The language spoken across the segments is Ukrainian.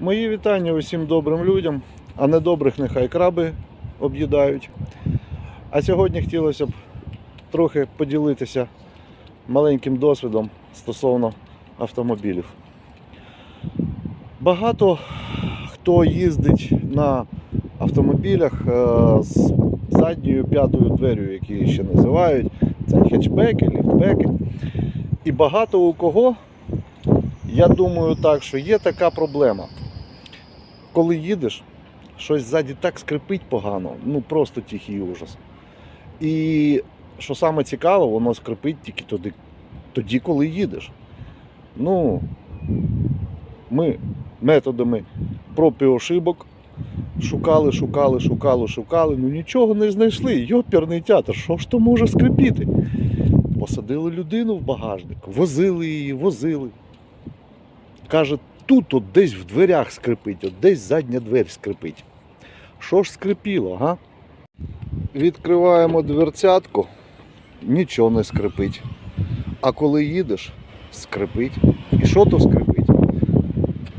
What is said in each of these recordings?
Мої вітання усім добрим людям, а недобрих нехай краби об'їдають. А сьогодні хотілося б трохи поділитися маленьким досвідом стосовно автомобілів. Багато хто їздить на автомобілях е, з задньою п'ятою дверю, які її ще називають. Це хетчбеки, ліфтбеки. І багато у кого, я думаю так, що є така проблема. Коли їдеш, щось ззаді так скрипить погано, ну просто тихий ужас. І що саме цікаво, воно скрипить тільки тоді, тоді коли їдеш. Ну, ми методами проб і ошибок шукали, шукали, шукали, шукали, ну нічого не знайшли. Йоперний театр, що ж то може скрипіти? Посадили людину в багажник, возили її, возили. Каже, тут от десь в дверях скрипить, от десь задня двері скрипить. Що ж скрипіло, га? Відкриваємо дверцятку, нічого не скрипить. А коли їдеш, скрипить. І що то скрипить?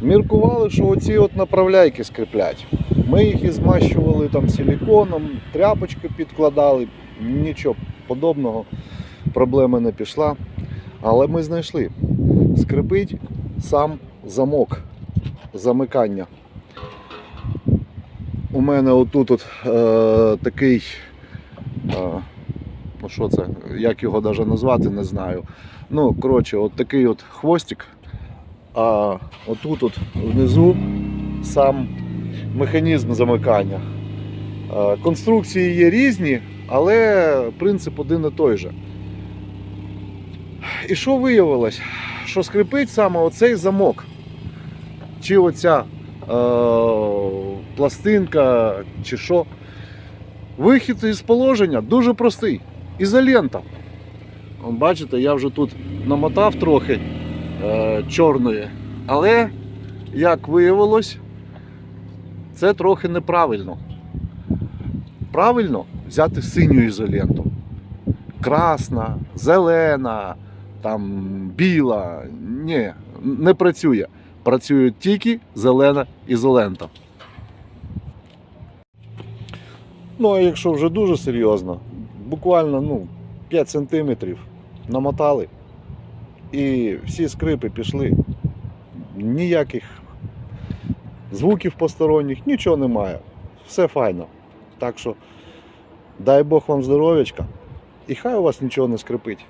Міркували, що оці от направляйки скриплять. Ми їх і змащували там силіконом, тряпочки підкладали, нічого подобного, проблема не пішла. Але ми знайшли. Скрипить сам замок замикання. У мене отут от, е, такий, е, ну що це, як його навіть назвати, не знаю. Ну, коротше, от такий от хвостик, а отут от внизу сам механізм замикання. Е, Конструкції є різні, але принцип один і той же. І що виявилось? Що скрипить саме оцей замок. Чи оця е, пластинка, чи що. Вихід із положення дуже простий. Ізолента. Бачите, я вже тут намотав трохи е, чорної. Але, як виявилось, це трохи неправильно. Правильно взяти синю ізоленту. Красна, зелена, там біла. Ні, не працює. Працює тільки зелена ізолента. Ну, а якщо вже дуже серйозно, буквально ну, 5 сантиметрів намотали і всі скрипи пішли. Ніяких звуків посторонніх, нічого немає. Все файно. Так що дай Бог вам здоров'ячка. І хай у вас нічого не скрипить.